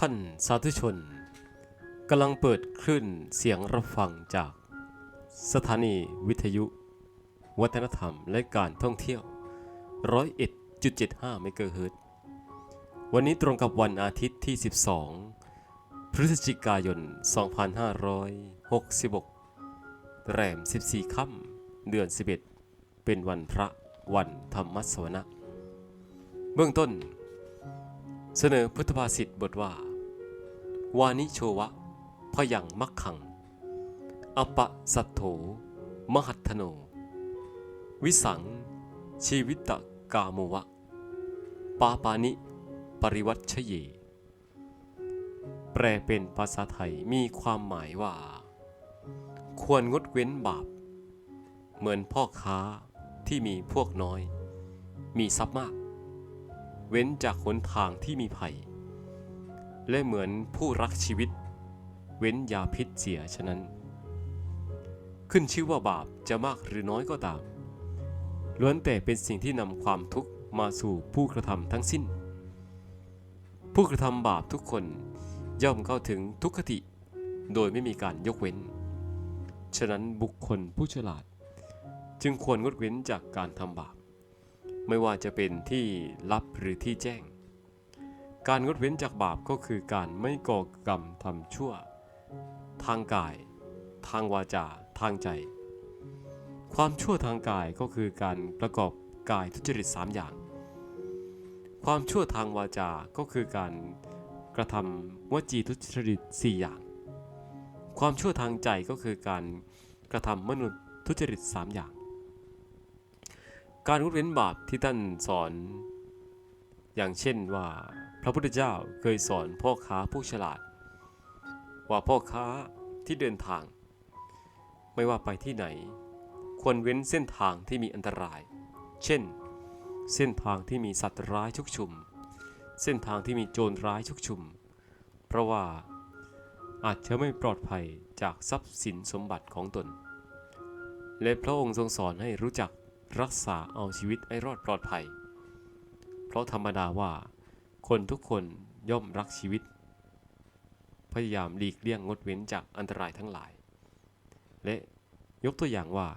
ท่านสาธุชนกำลังเปิดคลื่นเสียงรับฟังจาก สถานีวิทยุ วัฒนธรรมและการท่องเที่ยว 101.75 เมกะเฮิรตซ์วันนี้ตรงกับวันอาทิตย์ที่ 12 พฤศจิกายน 2566 แรม 14 ค่ำเดือน 11 เป็นวันพระวันธรรมสวนะ เบื้องต้น เสนอพุทธภาษิตบทว่า วานิโชวะพยังมักขัง อปะสัตโถ มหัตถโน วิสัง ชีวิตกาโมวะ ปาปานิ ปริวัตชเย แปลเป็นภาษาไทยมีความหมายว่า ควรงดเว้นบาป เหมือนพ่อค้าที่มีพวกน้อย มีทรัพย์มาก เว้นจากหนทางที่มีภัย และเหมือนผู้รักชีวิต เว้นยาพิษเสียฉะนั้น ขึ้นชื่อว่าบาปจะมากหรือน้อยก็ตาม ล้วนแต่เป็นสิ่งที่นำความทุกข์มาสู่ผู้กระทำทั้งสิ้น ผู้กระทำบาปทุกคนย่อมเข้าถึงทุกขติ โดยไม่มีการยกเว้น ฉะนั้นบุคคลผู้ฉลาด จึงควรงดเว้นจากการทำบาป ไม่ว่าจะเป็นที่ลับหรือที่แจ้ง การงดเว้นจากบาปก็คือการไม่ก่อกรรมทำชั่ว ทางกาย ทางวาจา ทางใจ ความชั่วทางกายก็คือการประกอบกายทุจริตสามอย่าง ความชั่วทางวาจา ก็คือการกระทำวจีทุจริตสี่อย่าง ความชั่วทางใจก็คือการกระทำมนุษย์ทุจริตสามอย่าง การงดเว้นบาปที่ท่านสอน อย่างเช่นว่า ระพุทธเจ้าเคยสอนพ่อค้าผู้ฉลาด ว่าพ่อค้าที่เดินทาง ไม่ว่าไปที่ไหน ควรเว้นเส้นทางที่มีอันตราย เช่น เส้นทางที่มีสัตว์ร้ายชุกชุม เส้นทางที่มีโจรร้ายชุกชุม เพราะว่าอาจจะไม่ปลอดภัยจากทรัพย์สินสมบัติของตน และพระองค์ทรงสอนให้รู้จักรักษาเอาชีวิตให้รอดปลอดภัย เพราะธรรมดาว่า คนทุกคนย่อมรักชีวิต พยายามหลีกเลี่ยงงดเว้นจากอันตรายทั้งหลาย และยกตัวอย่างว่า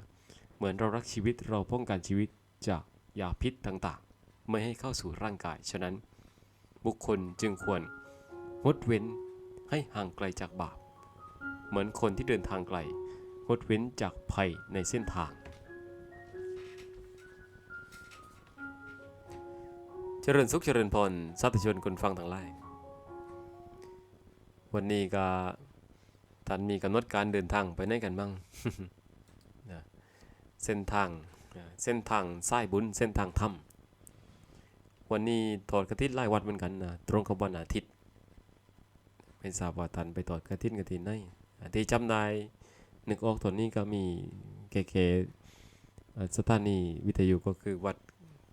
เหมือนเรารักชีวิตเราป้องกันชีวิตจากยาพิษต่างๆ ไม่ให้เข้าสู่ร่างกาย ฉะนั้น บุคคลจึงควรงดเว้นให้ห่างไกลจากบาป เหมือนคนที่เดินทางไกล งดเว้นจากภัยในเส้นทาง เจริญสุขเจริญพรสาธุชนคนฟังทั้งหลาย วันนี้ก็ท่านมีกำหนดการเดินทางไปไหนกันบ้างนะเส้นทางนะเส้นทางสายบุญเส้นทางธรรมวันนี้ถอดกระถินไล่วัดเหมือนกันนะตรงกับวันอาทิตย์ ไม่ทราบว่าท่านไปถอดกระถินกระถินไหนที่จำได้นึกออกตอนนี้ก็มีเก๋ๆสถานีวิทยุก็คือวัด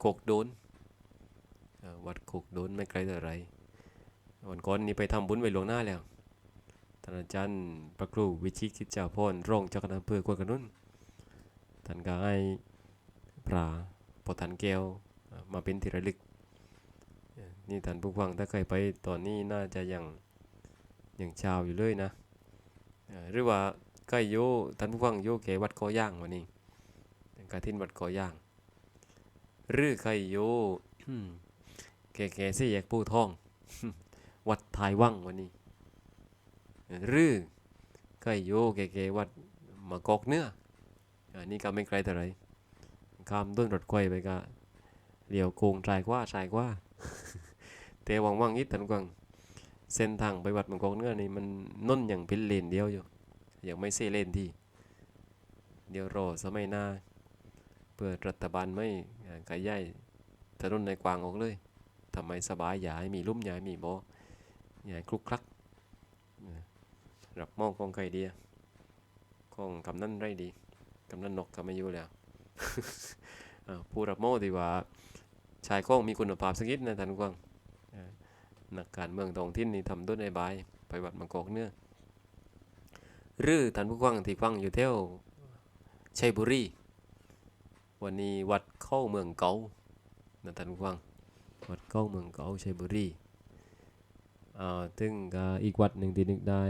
โคกโดน วัดโคกโดนไม่ไกลเท่ไรวันก่อนนี้ไปทำบุญไว้หลวงหน้าแล้วท่านอาจารย์พระครูวิชิตคิดเจ้าพรรองเจ้าคณะอำเภอกวนกนุนท่านก็ให้ปลาปอทันแก้วมาเป็นที่ระลึก นี่ท่านผู้ฟังถ้าเคยไปตอนนี้น่าจะยังยังเช้าอยู่เลยนะหรือว่าใกล้โยท่านผู้ฟังโยแกวัดกอย่างวันนี้กาทินวัดกอย่างหรือใครโย แก่ๆเสียแยกปูทอง วัดทายวังวันนี้หรือใกล้โยแก่แก่ๆวัดมะกอกเนื้ออันนี้ก็ไม่ไกลเท่าไรข้ามต้นรถไฟไปก็เหลียวโกงชายกว่าชายกว่าแต่วังวังอิดทันกวังเส้นทางไปวัดมะกอกเนื้อนี่มันน้นอย่างเป็นเลนเดียวอยู่ยังไม่เซเลนที่เดี๋ยวรอสมัยหน้าเปิดรัฐบาลไม่อ่าขยายถนนในกวางออกเลย ทำไมสบายอย่าให้มีลุ่มอย่าให้มีโบอย่าให้คลุกคลักรับมองของใครดีอะของกำนันไรดีกำนันนกก็ไม่อยู่แล้วผู้รับโมองดีว่าชายข้องมีคุณภาพสักนิดนะท่านผู้ฟังนักการเมืองท้องถิ่นนี่ทำด้วยในบายไปวัดมังกอกเนื้อหรือท่านผู้ฟังที่ฟังอยู่เที่ยวชัยบุรีวันนี้วัดเข้าเมืองเก่านะท่านผู้ฟัง วัดก้าเมืองเก่าชัยบุรีอ่าถึงก็อีกวัดหนึ่งที่นึกได้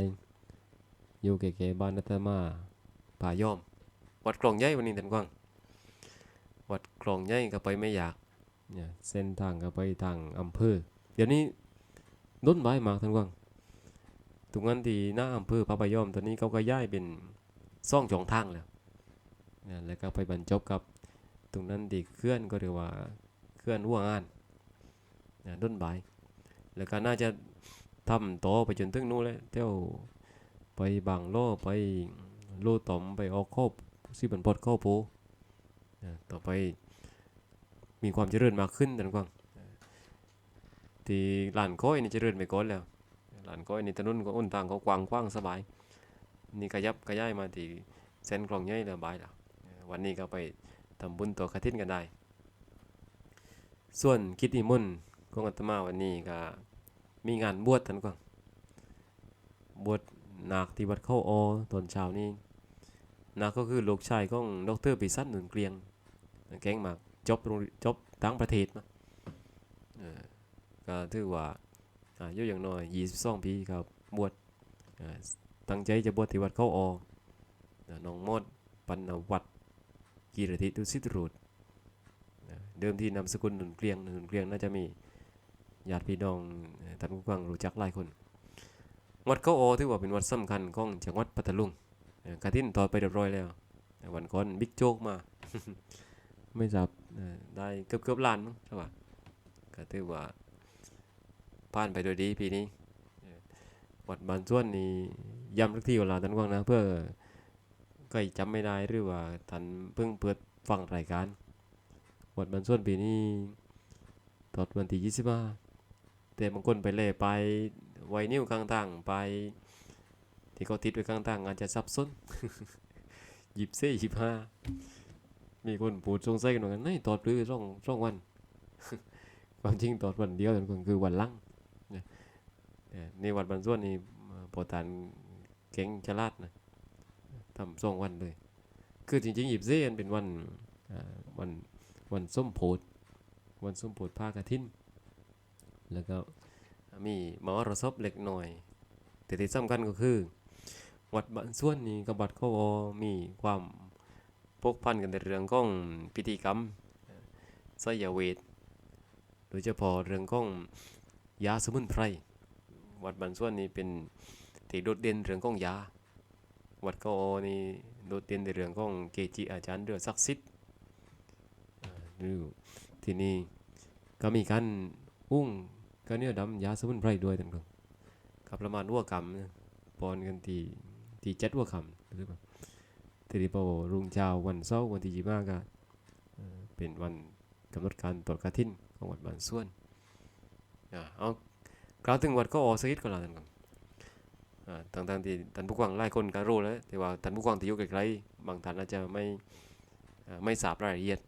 อยู่เก๋ๆบ้านนัตมาป่าย่อม วัดกลองใหญ่วันนี้ท่านกว้าง วัดกลองใหญ่ก็ไปไม่อยากเนี่ยเส้นทางก็ไปทางอำเภอ เดี๋ยวนี้ด้นไม้มากท่านกว้างตรงนั้นที่หน้าอำเภอพระพยอมตอนนี้เขาก็ย้ายเป็นซ่องจองทางแล้วเนี่ยแล้วก็ไปบรรจบกับ ตรงนั้นที่เคลื่อนก็เรียกว่าเคลื่อนหัวงาน เดินไม้แล้วก็น่าจะทำต่อไปจนถึงนู้นเลยเที่ยวไปบางโลไปโลตอมไปออกโคบสิบันปดเข้าโพเนี่ยต่อไปมีความเจริญมากขึ้นท่านกว้างที่หลานก้อยนี่เจริญไปก่อนแล้วหลานก้อยนี่ถนนก็อ้นทางเขากว้างกว้างสบาย นี่ขยับขยายมาที่เส้นกลองใหญ่แล้วบายแล้ววันนี้ก็ไปทำบุญตัวกระถินกันได้ ส่วนกิจนิมนต์ ของอาตมาวันนี้ก็มีงานบวชท่านก่อนบวชนาคที่วัดเข้าออตอนเช้านี้นาคก็คือลูกชายของดรปิสันหนุนเกลียงแกงมากจบโรงจบทั้งประเทศมาก็ถือว่าอายุอย่างน้อย22ปีครับบวชตั้งใจจะบวชที่วัดเข้าออน้องมดปันวัดกีรติดุสิตรูดอ่าเดิมที่นามสกุลหนุนเกลียงหนุนเกลียงน่าจะมี ญาติพี่น้องท่านผู้ฟังรู้จักหลายคน วัดเขาออถือว่าเป็นวัดสำคัญของจังหวัดพัทลุงกระทินต่อไปเรียบร้อยแล้ววันก่อนบิ๊กโจ๊กมา ไม่ทราบได้เกือบเกือบๆล้านมั้งใช่ปะก็ถือว่าผ่านไปโดยดีปีนี้ วัดบานส่วนนี่ย้ำทุกที่เวลาท่านกว้างนะ เพื่อใครจำไม่ได้หรือว่าท่านเพิ่งเปิดฟังรายการ วัดบานส่วนปีนี้ตอดวันที่ยี่สิบห้า แต่บางคนไปเล่ไปไวนิ้วกลางทางไป ที่เขาติดไว้กลางทางอาจจะซับซ้อนหยิบเส้ยิบห้ามีคนปูดสงสัยกันเหมือนกันนี่ตอดหรือร่องร่องวันความจริงตอดวันเดียวแต่นคือวันลังเนี่ยนี่วัดบรรส่วนนี่โปรตานเก่งฉลาดนะทำสองวันเลย คือจริงๆหยิบเส้นเป็นวันวันวันส้มโพดวันส้มโพดผ้ากระทิน แล้วก็มีมหรสพเล็กหน่อย แต่ที่สำคัญก็คือ วัดบรรส่วนนี่กับวัดเขาอมีความพกพันกันในเรื่องของพิธีกรรมเอ่อไสยเวทโดยเฉพาะเรื่องของยาสมุนไพร วัดบันส่วนนี่เป็นที่โดดเด่นเรื่องของยา วัดเกาออนี่โดดเด่นในเรื่องของเกจิอาจารย์เรือศักดิ์สิทธิ์ดูที่นี่ก็มีการอุ้ง ก็เนี่ยดำยาสมุนไพรด้วยท่านผู้ชมกับประมาณวัวกรรมปอนกันที่ที่เจ็ดวัวคำหรือเปล่าทีนี้พอรุ่งเช้าวันเสาร์วันที่ยี่ห้าก็เป็นวันกำหนดการตรวจกระทินของวัดบานส่วนอ่าเอากล่าวถึงวัดก็ออกสกิดก็แล้วกันครับอ่าต่างๆที่ท่านผู้ฟังหลายคนก็รู้แล้วแต่ว่าท่านผู้ฟังที่อยู่ไกลๆบางท่านอาจจะไม่ไม่ทราบรายละเอียด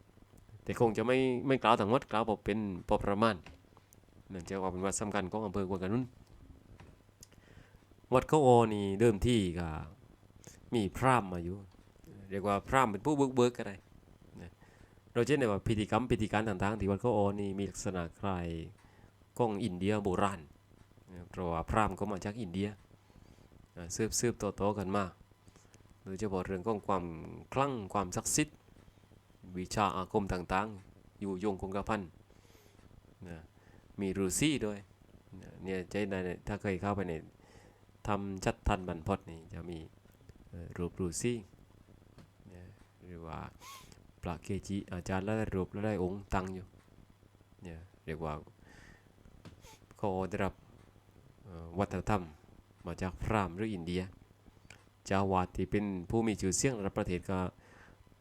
แต่คงจะไม่ไม่กล่าวทั้งหมดกล่าวพอเป็นพอประมาณ เนื่องจากว่าเป็นวัดสำคัญของอำเภอกวนกันนุ่นวัดเขาโอนี่เดิมที่ก็มีพราหมณ์มาอยู่เรียกว่าพราหมณ์เป็นผู้เบิกเบิกก็ได้เราจะเห็นว่าพิธีกรรมพิธีการต่างๆ ที่วัดเขาโอนี่มีลักษณะคล้ายของอินเดียโบราณเพราะว่าพราหมณ์ก็มาจากอินเดียสืบสืบต่อๆกันมาโดยเฉพาะเรื่องของความคลั่งความศักดิ์สิทธิ์วิชาอาคมต่างๆ อยู่ยงคงกระพันนะ มีฤาษีด้วยเนี่ยใจในถ้าเคยเข้าไปในทำชัดทันบรรพตนี่จะมีรูปฤาษีนะหรือว่าพระเกจิอาจารย์และรูปและได้องค์ตังอยู่เนี่ยเรียกว่าเขาได้รับวัฒนธรรมมาจากพราหมณ์หรืออินเดียจาวาดที่เป็นผู้มีชื่อเสียงระดับประเทศก็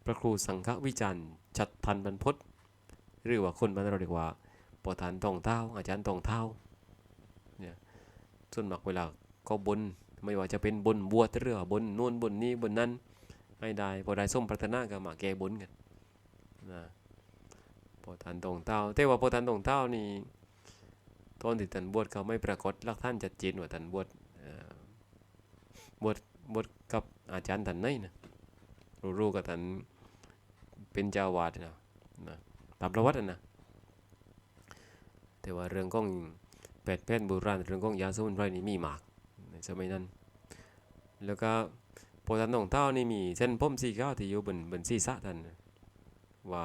พระครูสังฆวิจารณ์ชัดทันบรรพตหรือว่าคนบ้านเราเรียกว่า ปอทานตองเท้า อาจารย์ตองเท้าเนี่ยส่วนมากเวลาก็บนไม่ว่าจะเป็นบนบัวเรือบนนู่นบนนี้บนนั้นให้ได้พอได้ส้มปรารถนาก็มาแก้บนกันนะปอทานตองเท้าแต่ว่าปอทานตองเท้านี่ตอนที่ท่านบวชเขาไม่ปรากฏลักท่านชัดเจนว่าท่านบวชบวชบวชกับอาจารย์ท่านไหนนะรู้ๆกับท่านเป็นเจ้าวาดนะนะตามประวัตินะ แต่ว่าเรื่องของแปดแผ่นโบราณเรื่องของยาสมุนไพรนี่มีมากในสมัยนั้น แล้วก็โปรตันของเต้านี่มีเส้นผมสีขาวที่อยู่บนบนศีรษะท่านว่า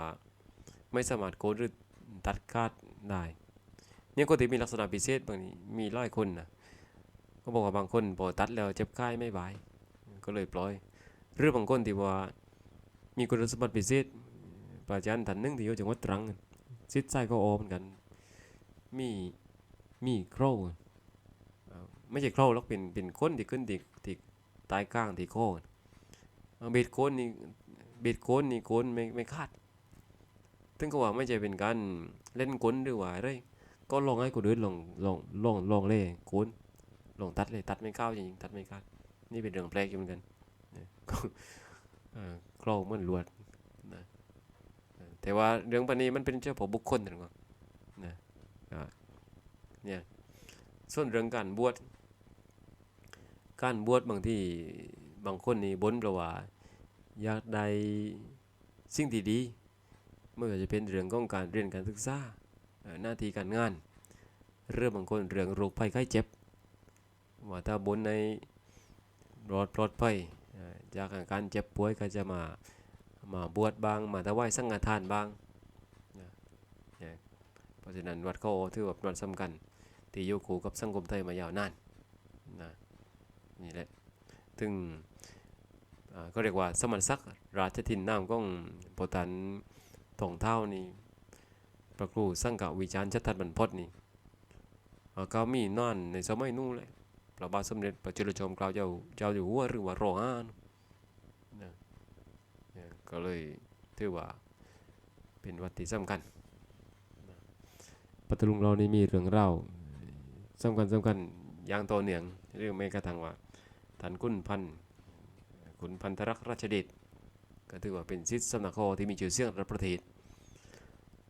ไม่สามารถโกนหรือตัดขาดได้เนี่ยคนที่มีลักษณะพิเศษบางนี้มีหลายคนนะก็บอกว่าบางคนพอตัดแล้วเจ็บคายไม่บายก็เลยปล่อย หรือบางคนที่ว่ามีคุณสมบัติพิเศษ ปราจารย์ท่านนึงที่อยู่จังหวัดตรังซิดไส้ก็โอเหมือนกัน มีมีโครไม่ใช่โครวหรอกเป็นเป็นก้นที่ขึ้นที่ที่ใต้ก้างที่โคเอาเบ็ดโคนนี่เบ็ดโคนนี่โคนไม่ไม่คาดถึงก็ว่าไม่ใช่เป็นการเล่นก้นหรือว่าอะไรก็ลองให้คนอื่นลองลองลองลองเลยโคนลองตัดเลยตัดไม่เข้าจริงๆตัดไม่คาดนี่เป็นเรื่องแปลกอยู่เหมือนกันเนี่ยก็เอ่อโครวเหมันลวดนะแต่ว่าเรื่องปานนี้มันเป็นเฉพาะบุคคลนะนะอ่า เนี่ยส่วนเรื่องการบวชการบวชบางที่บางคนนี่บนเพราะว่าอยากได้สิ่งที่ดีไม่ว่าจะเป็นเรื่องของการเรียนการศึกษาหน้าที่การงาน เรื่องบางคนเรื่องโรคภัยไข้เจ็บว่าถ้าบนในรอดปลอดภัยจากอาการเจ็บป่วยก็จะมามาบวชบาง มาถวายสังฆทานบาง เพราะฉะนั้นวัดเขาถือว่าเป็นวัดสำคัญ ที่อยู่คู่กับสังคมไทยมายาวนานนะนี่แหละถึงอ่าก็เรียกว่าสมณศักราชทินน้ำของโปตันทองเท่านี่พระครูสังฆวิจารณ์ชัดทัดบรรพตนี่อ่าก็มีนอนในสมัยนู้นเลยพระบาทสมเด็จพระจุลจอมเกล้าเจ้าเจ้าอยู่หัวหรือว่ารอห้านะนี่ก็เลยถือว่าเป็นวัดที่สำคัญ ปัตตลุงเรานี่มีเรื่องเล่าสำคัญสำคัญอย่างต่อเนื่องเรื่องแม้กระทั่งว่าท่านคุณพันธ์คุณพันธรักษ์ราชเดชก็ถือว่าเป็นศิษย์สำนักคอที่มีชื่อเสียงระประเทศ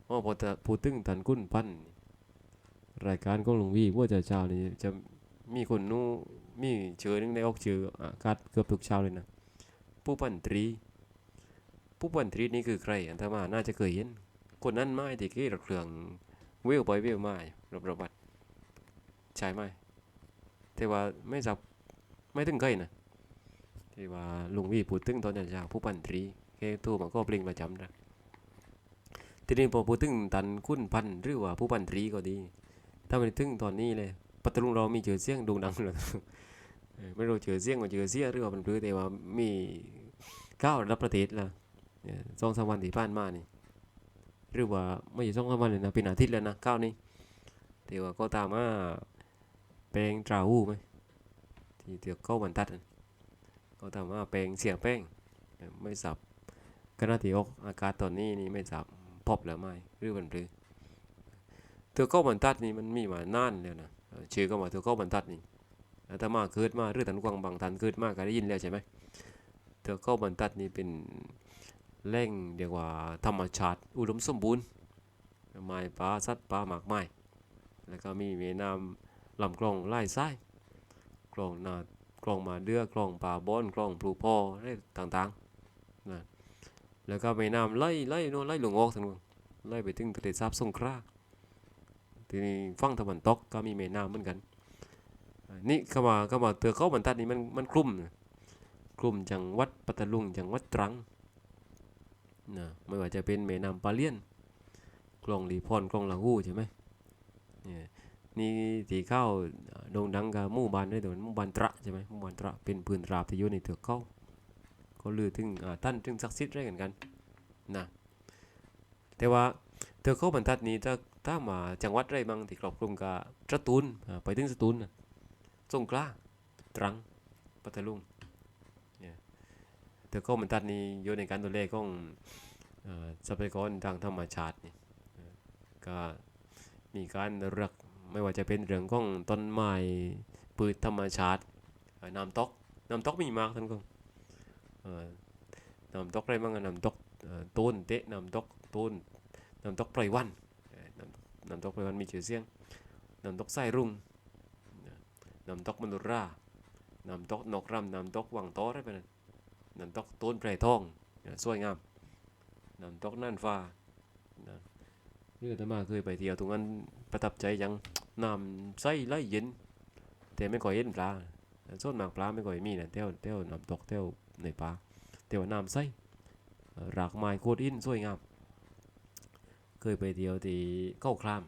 เพราะพอพูดถึงท่านคุณพันรายการของหลวงวีว่าจะเช้านี่จะมีคนนู้มีเชื่อนึงในออกชื่ออากาศเกือบทุกเช้าเลยนะผู้พันตรีผู้พันตรีนี่คือใครอันตมาน่าจะเคยเห็นคนนั้นไม่ที่เกี่ยวเครื่อง วิวไปวิวมาอยู่รอบๆวัดใช่ไหมแต่ว่าไม่จับไม่ถึงเคยนะที่ว่าลุงวีพูดถึงตอนเช้าๆผู้ปันตรีแค่ตัวมันก็ปลิงประจำนะทีนี้พอพูดถึงตันคุณพันหรือว่าผู้ปันตรีก็ดี ถ้าไม่ถึงตอนนี้เลยปัตตุลุงเรามีเจอเสียงด่งดังเลยไม่รู้เจอเสียงว่าเจอเสียหรือว่ามันปลือแต่ว่ามีก้าวระดับประเทศละสองสามวันที่ผ่านมานี่ หรือว่าไม่ใช่สองสามวันเลยนะเป็นอาทิตย์แล้วนะข้าวนี้แต่ว่าก็ตามมาแปลงตราหูไหมที่เถือกเข้าบรรทัดก็ตามมาแปลงเสียแป้งไม่สับขณะที่ออกอากาศตอนนี้นี่ไม่สับพบหรือไม่หรือมันหรือเถือกเข้าบรรทัดนี่มันมีมานานแล้วนะเชื่อก็มาเถือกเข้าบรรทัดนี่อาตมาเกิดมาหรือตันกวางบางทันเกิดมากก็ได้ยินแล้วใช่ไหมเถือกเข้าบรรทัดนี่เป็น แหล่งเรียกว่าธรรมชาติอุดมสมบูรณ์ไม้ป่าสัตว์ป่าหมากไม้แล้วก็มีแม่น้ำลำคลองไล่ไส้คลองนาคลองมาเดือคลองป่าบอนคลองปลูพ่ออะไรต่างๆนะแล้วก็แม่น้ำไล่ไล่โน่นไล่หลวงออกทางนู้นไล่ไปถึงทะเลสาบสงขลาทีนี้ฝั่งตะวันตกก็มีแม่น้ำเหมือนกันนี่เข้ามาเข้ามาเตือเขาบรรทัดนี่มันมันคลุมคลุมจังหวัดปัตตาลุงจังหวัดตรัง นะไม่ว่าจะเป็นแม่น้ำปลาเลียนคลองลีพรคลองลาหูใช่ไหมเนี่ยนี่ที่เข้าโด่งดังกับหมู่บ้านด้วยแต่หมู่บ้านตระใช่ไหมหมู่บ้านตระเป็นปืนราบที่อยู่ในเถือกเข้าเขาลือถึงท่านถึงศักดิ์สิทธิ์อะไรกันกันนะแต่ว่าเถือกเข้าบรรทัดนี้ถ้าถ้ามาจังหวัดไรบ้างที่ครอบคลุมกับสตูลไปถึงสตูลน่ะสงขลาตรังปัตตาลุงเนี่ย เถือกเข้าบรรทัดนี้อยู่ในการดูแลของทรัพยากรทางธรรมชาตินี่ก็มีการรักไม่ว่าจะเป็นเรื่องของต้นไม้พืชธรรมชาติน้ำตกน้ำตกมีมากท่านก็น้ำตกอะไรบ้างอะน้ำตกต้นเตะน้ำตกต้นน้ำตกไพรวันน้ำน้ำตกไพรวันมีชื่อเสียงน้ำตกไส้รุ่งน้ำตกมนุราน้ำตกนกรำน้ำตกวังโตอะไรไปนั่น น้ำตกต้นไพรทองสวยงามน้ำตกน่านฟ้านะเรืออาตมาเคยไปเที่ยวตรงนั้นประทับใจยังน้ำใสไหลเย็น แต่ไม่ค่อยเห็นปลาส่วนมากปลาไม่ค่อยมีนะเที่ยวเที่ยวน้ำตกเที่ยวในป่าแต่ว่าน้ำใสรากไม้โคตรอินสวยงาม เคยไปเที่ยวที่เข้าคลาม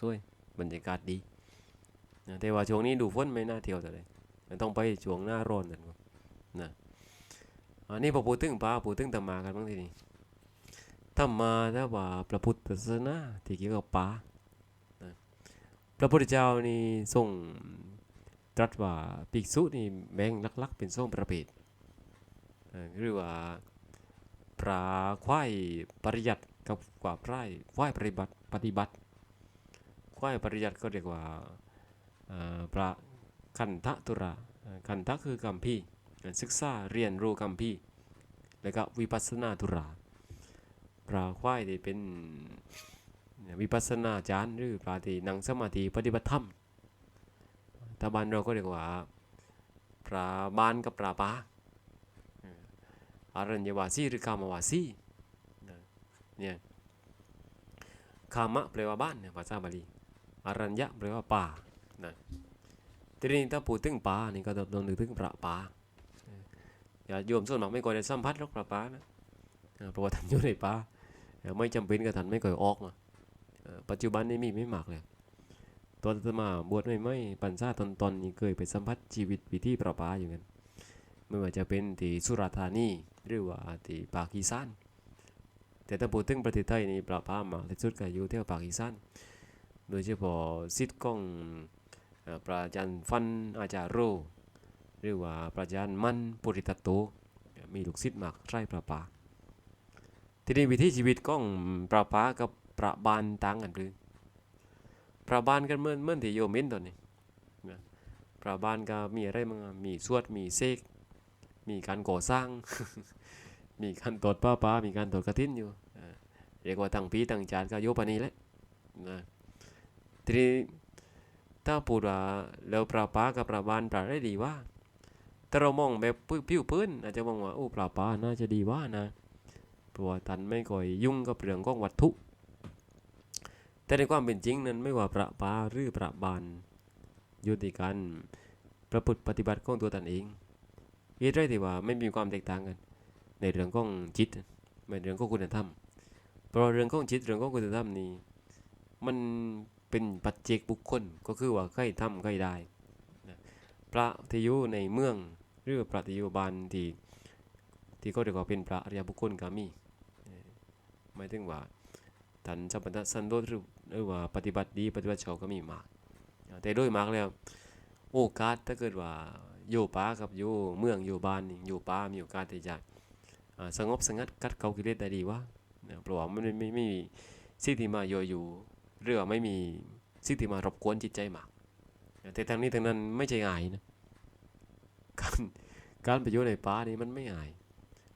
สวยบรรยากาศดีแต่ว่าช่วงนี้ดูฝนไม่น่าเที่ยวแต่เลยต้องไปช่วงหน้าร้อนนั่นนะ อันนี้พอพูดถึงปลาพูดถึงธรรมากันบ้างทีนี้ธรรมาถ้าว่าพระพุทธศาสนาที่เกี่ยวกับปลาพระพุทธเจ้านี่ทรงตรัสว่าภิกษุนี่แบ่งลักๆเป็นสองประเภทเอ่อหรือว่าปลาควายปริยัติกับกว่าพรายควายปฏิบัติปฏิบัติควายปริยัติก็เรียกว่าพระคันทะตุระคันทะคือกัมพี ศึกษาเรียนรู้กัมพีร์แล้วก็วิปัสสนาตุราปลาควายที่เป็นวิปัสสนาจารย์หรือปลาที่นั่งสมาธิปฏิบัติธรรมถ้าบานเราก็เรียกว่าปลาบานกับปลาปลาอารัญญวาสีหรือคามวาสีเนี่ยคามะแปลว่าบ้านเนี่ยภาษาบาลีอารัญญะแปลว่าป่านะทีนี้ถ้าพูดถึงป่านี่ก็ต้องนึกถึงประป่า อย่าโยมส่วนมากไม่ก่อยได้สัมผัสหรอกประป่านะเพราะว่าท่านอยู่ในป่าไม่จำเป็นกับท่านไม่ก่อยออกมาปัจจุบันนี้มีไม่มากเลยตอนอาตมาบวชไม่ไม่ปัญญาตอนตอนนี้เคยไปสัมผัสชีวิตวิถีประปาอยู่กันไม่ว่าจะเป็นที่สุราษฎร์ธานีหรือว่าที่ปากีสถานแต่ถ้าพูดถึงประเทศไทยนี่ปราปามมากที่สุดก็อยู่แถวภาคอีสานโดยเฉพาะสิทธิ์ของเอ่อพระอาจารย์ฟันอาจารย์โร หรือว่าพระอาจารย์มันปุริตตโตมีลูกศิษย์มากใช่ปราปา ทีนี้วิถีชีวิตของปราปากับประบานต่างกันหรือปราบานกันเมื่อนเมื่อนที่โยมเห็นตอนนี้ปราบานก็มีอะไรมั่งมีสวดมีเสกมีการก่อสร้าง มีการตรวจป้าป้ามีการตรวจกระทินอยู่เรียกว่าตั้งปีตั้งจานก็โยปานี้แหละนะทีนี้ถ้าพูดว่าแล้วปลาป้ากับปลาบานปลาได้ดีว่า ถ้าเรามองแบบผิวพื้นอาจจะมองว่าโอ้ปลาป้าน่าจะดีว่านะเพราะว่าท่านไม่ค่อยยุ่งกับเรื่องของวัตถุ แต่ในความเป็นจริงนั้นไม่ว่าปลาป้าหรือปลาบานยู่ที่การประพฤติปฏิบัติของตัวท่านเองเหตุไรที่ว่าไม่มีความแตกต่างกัน ในเรื่องของจิตในเรื่องของคุณธรรม เพราะเรื่องของจิตเรื่องของคุณธรรมนี่มันเป็นปัจเจกบุคคลก็คือว่าใครทำใครได้ พระที่อยู่ในเมือง หรือพระที่อยู่บ้านที่ที่เขาเรียกว่าเป็นพระอริยบุคคลก็มีเอ่อหมายถึงว่าท่านสัมปันสันโดษหรือว่าปฏิบัติดีปฏิบัติชอบก็มีมาก แต่โดยมากแล้วโอกาสถ้าเกิดว่าอยู่ป่ากับอยู่เมืองอยู่บ้านนี่อยู่ป่ามีโอกาสที่จะอ่าสงบสงัดกัดเกากิเลสได้ดีวะเพราะว่ามันไม่ไม่ไม่มีสิ่งที่มาโยอยู่หรือว่าไม่มีสิ่งที่มารบกวนจิตใจมาก แต่ทางนี้ทางนั้นไม่ใช่ง่ายนะ การการไปอยู่ในป่านี่มันไม่ง่าย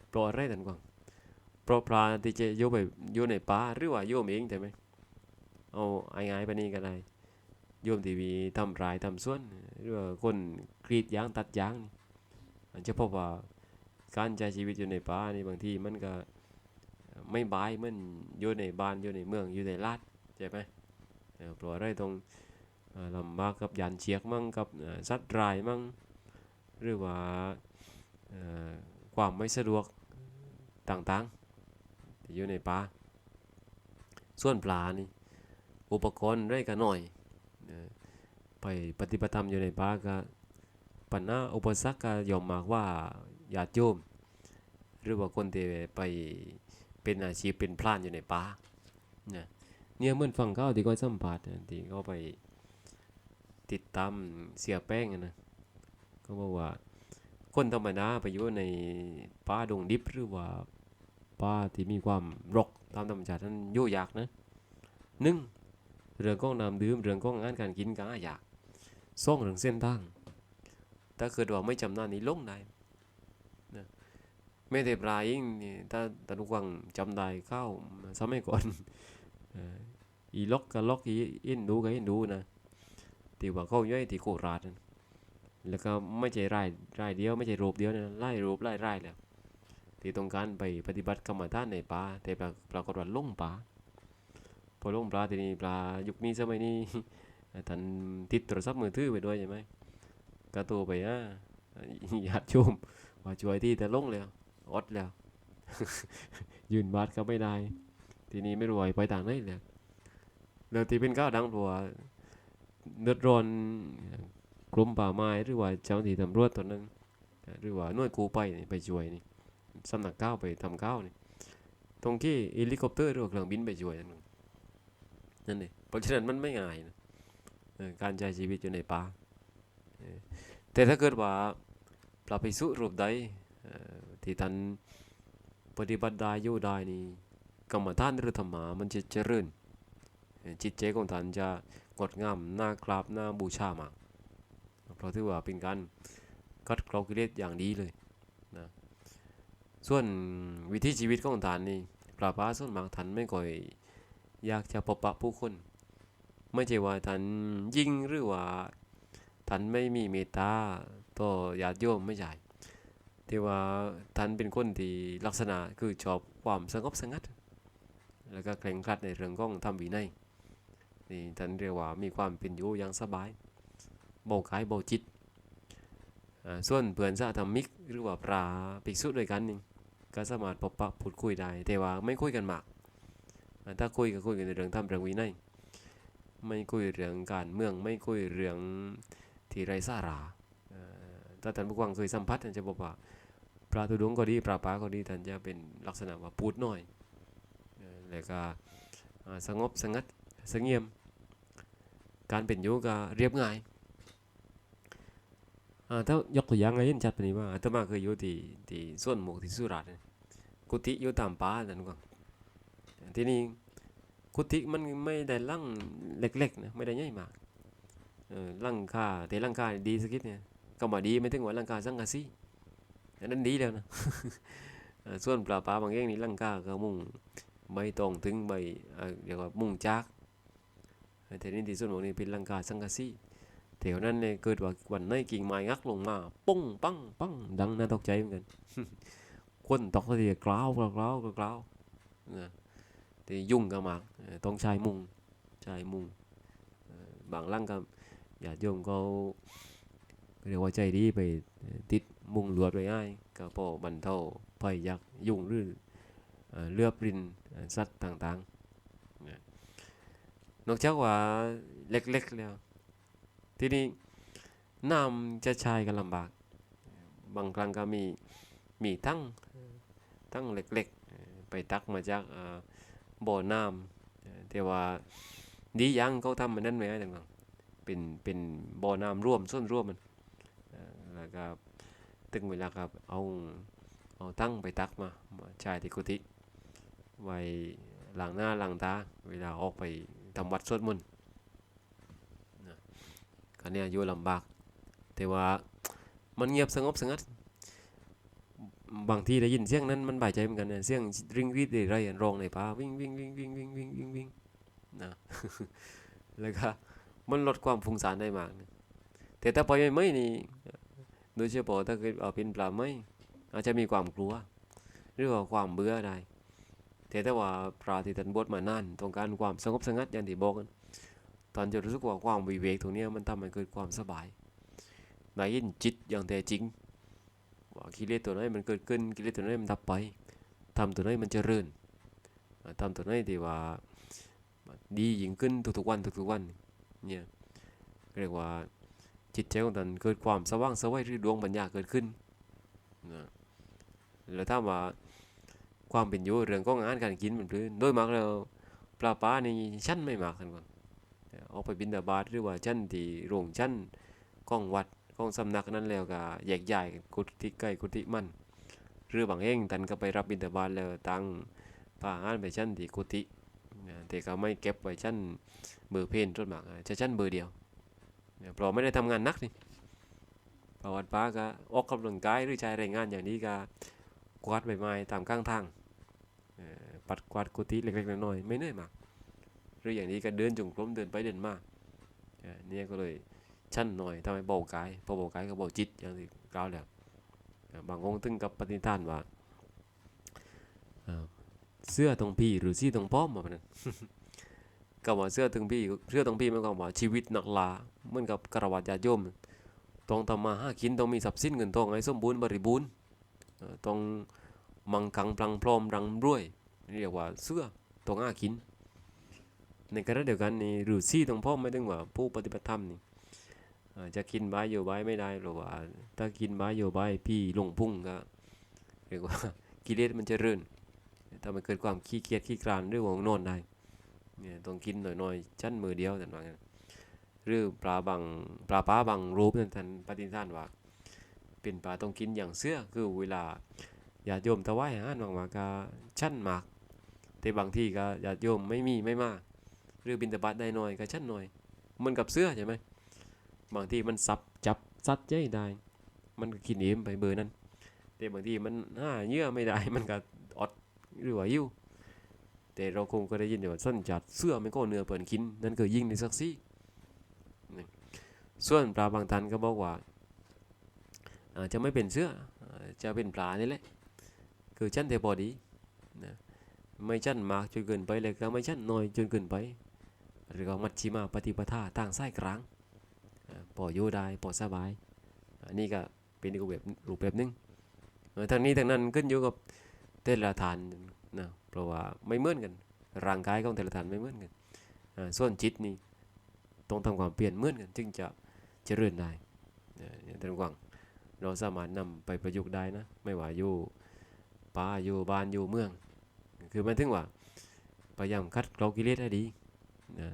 เพราะอะไรท่านกวางเพราะปลาที่จะอยู่ไปอยู่ในป่าหรือว่าโยมเองใช่ไหมเอาง่ายๆไปนี่ก็ได้โยมที่มีทำรายทำสวนหรือว่าคนกรีดยางตัดยางนี่อาจจะพบว่าการใช้ชีวิตอยู่ในป่านี่บางทีมันก็ไม่บายมันอยู่ในบ้านอยู่ในเมืองอยู่ในลาดใช่ไหมเออเพราะอะไรตรงเอ่อลำบากกับยานเชียกมั่งกับสัตว์รายมั่ง หรือว่าความไม่สะดวกต่างๆที่อยู่ในป่าส่วนปลานี่อุปกรณ์ได้ก็น้อยไปปฏิบัติธรรมอยู่ในป่าก็ปัญหาอุปสรรคก็ยอมมากว่าญาติโยมหรือว่าคนที่ไปเป็นอาชีพเป็นพรานอยู่ในป่าเนี่ยเนี่ยเหมื่อนฟังเขาที่เขาสัมภาษณ์นะที่เขาไปติดตามเสียแป้งนะ ก็บอกว่า คนธรรมดาไปอยู่ในป่าดงดิบหรือว่าป่าที่มีความรกตามธรรมชาตินั้นยู่ยากนะหนึ่งเรื่องของน้ำดื่มเรื่องของอาหารการกินก็ยากสองเรื่องเส้นทางถ้าเกิดว่าไม่จำหน้านี้ลงได้นะแม่แต่ปลาเองนี่ถ้าตาลุกวังจำได้เข้าสมัยก่อนอีล็อกกับล็อกอีอินดูกับอินดูนะที่ว่าเขาย่อยที่โคราชนั่น แล้วก็ไม่ใช่ไรายรายเดียวไม่ใช่รูปเดียวนะไล่รูปไล่ไรายแล้วที่ต้องการไปปฏิบัติกรรมฐานในป่าแต่ปรากปรากฏว่าลงป่าพอล่งปลาทีนี้ปลายุคนี้สมัยนี้ท่านติดโทรศัพท์มือถือไปด้วยใช่ไหมก็โทรไปอะญาติโยมว่าช่วยที่แต่ล่งแล้วอดแล้ว ยืนบาทก็ไม่ได้ ทีนี้ไม่รวยไปต่างไหนเลยแล้วที่เป็นก้าวดังเพราะว่าเดือดร้อน กรมป่าไม้หรือว่าเจ้าหน้าที่ตำรวจตัวนั้นหรือว่าหน่วยกู้ไปนี่ไปช่วยนี่สำนักก้าวไปทำก้าวนี่ตรงที่เฮลิคอปเตอร์หรือว่าเครื่องบินไปช่วยนั่นนั่นเองเพราะฉะนั้นมันไม่ง่ายนะการใช้ชีวิตอยู่ในป่าแต่ถ้าเกิดว่าเราไปสู้รูปใดที่ท่านปฏิบัติได้อยู่ได้นี่กรรมฐานหรือธรรมะมันจะเจริญจิตใจของท่านจะงดงามน่ากราบน่าบูชามาก เพราะถือว่าเป็นการกัดเกลากิเลสอย่างดีเลยนะส่วนวิถีชีวิตของท่านนี่ปราปาส่วนมากท่านไม่ค่อยอยากจะพบปะผู้คน ไม่ใช่ว่าท่านยิงหรือว่าท่านไม่มีเมตตาต่อญาติโยมไม่ใช่ที่ว่าท่านเป็นคนที่ลักษณะคือชอบความสงบสงัด แล้วก็เคร่งครัดในเรื่องของทำวินัยนี่ท่านเรียกว่ามีความเป็นอยู่อย่างสบาย เบากายเบาจิตส่วนเพื่อนสาธรรมิก หรือว่าปลาภิกษุด้วยกันนี่ก็สามารถพบปะพูดคุยได้ แต่ว่าไม่คุยกันมาก ถ้าคุยก็คุยกันในเรื่องทำเรื่องวินัยไม่คุยเรื่องการเมืองไม่คุยเรื่องที่ไร้สาระอ่าถ้าท่านผู้ฟังเคยสัมผัสท่านจะบอกว่าพระธุดงก็ดีปลาปาก็ดีท่านจะเป็นลักษณะว่าพูดน้อยเอ่อแล้วก็สงบสงัดสงเงียม การเป็นอยู่ก็เรียบง่าย อ่าถ้ายกตัวอย่างให้เห็นชัดปานนี้ว่าอาตมาเคยอยู่ที่ที่ส่วนหมวกที่สุราษฎร์กุฏิอยู่ตามป่านั่นก่อนที่นี่กุฏิมันไม่ได้ลังเล็กๆนะไม่ได้ใหญ่มากเออลังคาแต่ลังคาดีสักนิดเนี่ยก็มาดีไม่ถึงว่าลังคาสังกะสีอันนั้นดีแล้วนะส่วนปลาปลาบางแห่งนี่ลังคาก็มุงใบตองถึงใบเอ่อเรียกว่ามุงจากแต่นี่ที่ส่วนของนี่เป็นลังกาสังกะสี แถวนั้นเนี่ยเกิดว่าวันไหนกิ่งไม้งักลงมาปุ้งปังปังดังน่าตกใจเหมือนกันคนตกก็ทีกล้าวกล้าวกล้าวกล้าวนะแต่ยุ่งก็มากต้องใช้มุงใช้มุงบางหลังก็ญาติโยมเขาเรียกว่าใจดีไปติดมุงลวดไว้ให้ก็พอบรรเทาภัยยักยุ่งหรือเลือบรินสัตว์ต่างๆนะนอกจากว่าเล็กๆแล้ว ทีนี้น้ำจะใช้กันลำบาก บางครั้งก็มีมีทั้งทั้งเล็กๆ ไปตักมาจากบ่อน้ำแต่ว่าดียังเขาทำมันนั่นไหมต่างๆเป็นเป็นบ่อน้ำร่วมส่วนร่วมมันเอ่อแล้วก็ถึงเวลาครับเอาเอาตั้งไปตักมามาใช้ที่กุฏิไว้หลังหน้าหลังตาเวลาออกไปทำวัดสวดมนต์น คันนี้อยู่ลำบาก แต่ว่ามันเงียบสงบสงัด บางทีได้ยินเสียงนั้นมันบายใจเหมือนกันเนะเสียงริงรีดอะไรๆร้องในป่าวิ่งวิ่งวิ่งวิ่งวิ่งวิ่งวิ่งวิ่งนะแล้วก็มันลดความฟุ้งซ่านได้มากนะแต่ถ้าปล่อยไม่นี่โดยเฉพาะถ้าเกิดเอาเป็นปลาไม่อาจจะมีความกลัว หรือว่าความเบื่อได้แต่ถ้าว่าพระที่ท่านบวชมานานต้องการความสงบสงัดอย่างที่บอกกัน ตอนจะรู้สึกว่าความวิเวกตรงนี้มันทำให้เกิดความสบายได้ยินจิตอย่างแท้จริงว่ากิเลสตัวนั้นมันเกิดขึ้นกิเลสตัวนั้นมันดับไปทำตัวนั้นมันเจริญอ่าทำตัวนั้นที่ว่าดียิ่งขึ้นทุกๆวันทุกๆวันเนี่ยเรียกว่าจิตใจของท่านเกิดความสว่างสวัยหรือดวงปัญญาเกิดขึ้นนะแล้วถ้าว่าความเป็นอยู่เรื่องของาหารการกินมันพื้นโดยมากแล้วปลาปลานี่ชั้นไม่มากกันก่ ออกไปบินดาบาตหรือว่าชั้นที่โรงชั้นของวัดของสำนักนั้นแล้วก็แยกย้ายกุฏิใกล้กุฏิมันหรือบางแห่งท่านก็ไปรับบินดาบาตแล้วตั้งปลาอาหารไปชั้นที่กุฏิแต่ก็ไม่เก็บไว้ชั้นเบอร์เพนต้นมากจะชั้นเบอร์เดียวเพราะไม่ได้ทำงานหนักนี่เพระวัดป้าก็ออกกำลังกายหรือใช้แรงงานอย่างนี้ก็กวาดใบไม้ตามข้างทางปัดกวาดกุฏิเล็กๆน้อยๆไม่เหนื่อยมาก รืออย่างนี้ก็เดินจงกรมเดินไปเดินมาเนี่ยก็เลยชั้นหน่อยทำให้เบากายพอเบากายก็เบาจิตอย่างที่กล่าวแล้วบางองค์ถึงกับปฏิทานว่าเสื้อตรงพี่หรือซี่ตรงป้อมมาปะนั้นกับว่าเสื้อถึงพี่เสื้อถึงพี่มันก็ว่าชีวิตนักลาเหมือนกับกระวัติญาโยมต้องทำมาหากินต้องมีทรัพย์สินเงินทองให้สมบูรณ์บริบูรณ์ต้องมังคังปลังพร้อมรังรวยเรียกว่าเสื้อต้องหากิน ในขณะเดียวกันนี่ฤาษีต้องพ่อไม่ถึงว่าผู้ปฏิบัติธรรมนี่จะกินใบโยใบไม่ได้หรอว่า ถ้ากินใบโยใบพี่ลงพุ่งก็เรียกว่ากิเลสมันจะเรื่นถ้ามันเกิดความขี้เกียจขี้คร้านหรือว่าง่วงนอนได้เนี่ยต้องกินหน่อยๆชั้นมือเดียวแต่ว่างั้นหรือปลาบางปลาป้าบางรูปนั่นท่านปฏิทานว่าเป็นปลาต้องกินอย่างเสื้อคือเวลาญาติโยมถวายอาหารบางมาก็ชั้นหมากแต่บางที่ก็ญาติโยมไม่มีไม่มาก หรือบินตบาตได้หน่อยก็ชั้นหน่อย มันกับเสื้อใช่ไหมบางทีมันซับจับซัดใจได้ มันก็กินเอมไปเบอร์นั้น แต่บางทีมันห้าเยื่อไม่ได้มันก็อดหรือว่ายิ้วแต่เราคงก็ได้ยินอยู่ว่าสั้นจัดเสื้อมันก็เนื้อเปิ่นกินนั่นคือยิ่งในซักซี่ส่วนปลาบางตันก็บอกว่าอาจจะไม่เป็นเสื้อจะเป็นปลานี่แหละคือชั้นเทพอดีนะไม่ชั้นมากจนเกินไปเลยก็ไม่ชั้นน้อยจนเกินไป หรือว่ามัชชิมาปฏิปทาต่างไสายกลางอ่าพอยู่ได้พอสบาย อันนี้ก็เป็นอีกแบบรูปแบบหนึงเอ่อทางนี้ทางนั้นขึ้นอยู่กับแต่ละฐานนะเพราะว่าไม่เหมือนกัน ร่างกายของแต่ละฐานไม่เหมือนกันส่วนจิตนี่ต้องทำความเปลี่ยนเหมือนกัน จึงจะเจริญได้เนี่ยท่านผู้ฟังเราสามารถนำไปประยุกต์ได้นะ ไม่ว่าอยู่ป่าอยู่บ้านอยู่เมือง คือหมันถึงว่าพยายามคัดเกลากิเลสให้ดี นะ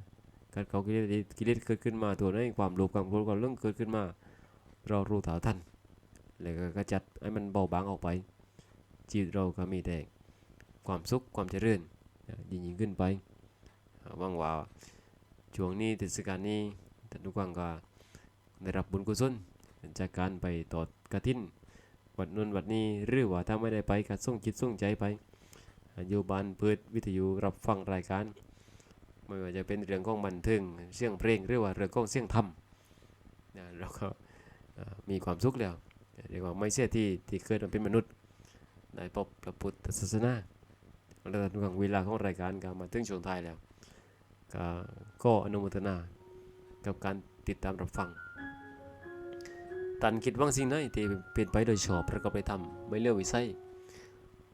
คัดเกลากิเลสให้ดีกิเลสเกิดขึ้นมาตัวนั้นความโลภความโกรธความหลงเกิดขึ้นมา เรารู้เท่าทันแล้วก็กระจัดให้มันเบาบางออกไปชีวิตเราก็มีแต่ความสุขความเจริญยิ่งยิ่งขึ้นไปอ่างว่าช่วงนี้เทศกาลนี้ท่านทุกคนก็ได้รับบุญกุศลจากการไปตอดกระถินวัดนู้นวัดนี้หรือว่าถ้าไม่ได้ไปก็ส่งจิตส่งใจไปอาอยู่บ้านเปิดวิทยุรับฟังรายการ ไม่ว่าจะเป็นเรื่องของบันเทิงเสียงเพลงหรือว่าเรื่องของเสียงธรรมนะเราก็มีความสุขแล้วเรียกว่าไม่เสียที่ที่เกิดมาเป็นมนุษย์ได้พบพระพุทธศาสนาแล้วทุกครั้งเวลาของรายการก็มาถึงช่วงท้ายแล้วก็ก็อนุโมทนากับการติดตามรับฟังตันคิดว่าสิ่งไหนที่เป็นไปโดยชอบแล้วก็ไปทำไม่เลือกวิสัย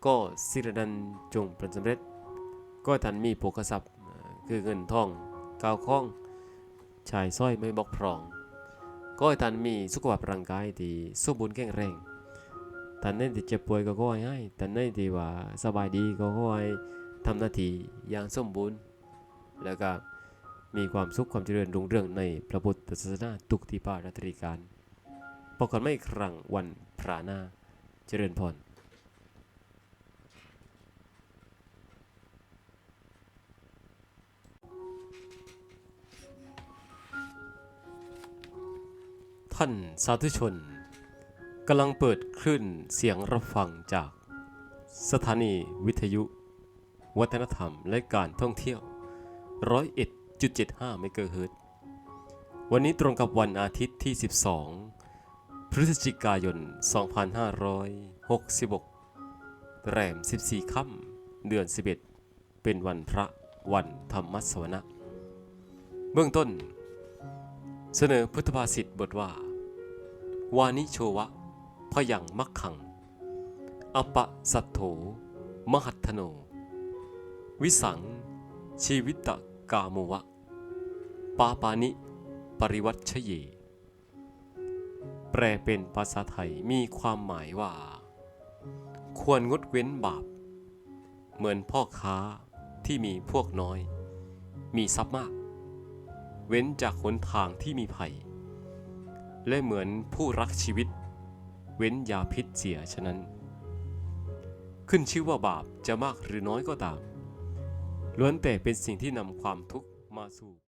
ก็สิรนันจงประสบสำเร็จ ก็ทันมีโภคทรัพย์ คือเงินทองกาวข้องชายสร้อยไม่บอกพร่องก็ให้ท่านมีสุขภาพร่างกายที่สมบูรณ์แข็งแรงท่านนั้นที่เจ็บป่วยก็ขอให้ให้ท่านนั้นที่ว่าสบายดีก็ขอให้ทำหน้าที่อย่างสมบูรณ์ แล้วก็มีความสุขความเจริญรุ่งเรืองในพระพุทธศาสนาทุกที่ปาราตรีการพบกันไม่ครั้งวันพระหน้าเจริญพร ท่านสาธุชนกำลังเปิดคลื่นเสียงรับฟังจากสถานีวิทยุ วัฒนธรรมและการท่องเที่ยวร้อยเอ็ดจุดเมกะเฮิรตวันนี้ตรงกับวันอาทิตย์ที่ 12 พฤศจิกายน 2566 แรม 14 ค่ำเดือน 11 เป็นวันพระวันธรรมสวนะ เบื้องต้น เสนอพุทธภาษิตบทว่า วานิโชวะ พยังมักขัง อปะสัตโถ มหัตโน วิสัง ชีวิตกามวะ ปาปานิ ปริวัตชเย แปลเป็นภาษาไทยมีความหมายว่า ควรงดเว้นบาป เหมือนพ่อค้าที่มีพวกน้อย มีทรัพย์มาก เว้นจากหนทางที่มีภัย และเหมือนผู้รักชีวิต เว้นยาพิษเสียฉะนั้น ขึ้นชื่อว่าบาปจะมากหรือน้อยก็ตามล้วนแต่เป็นสิ่งที่นำความทุกข์มาสู่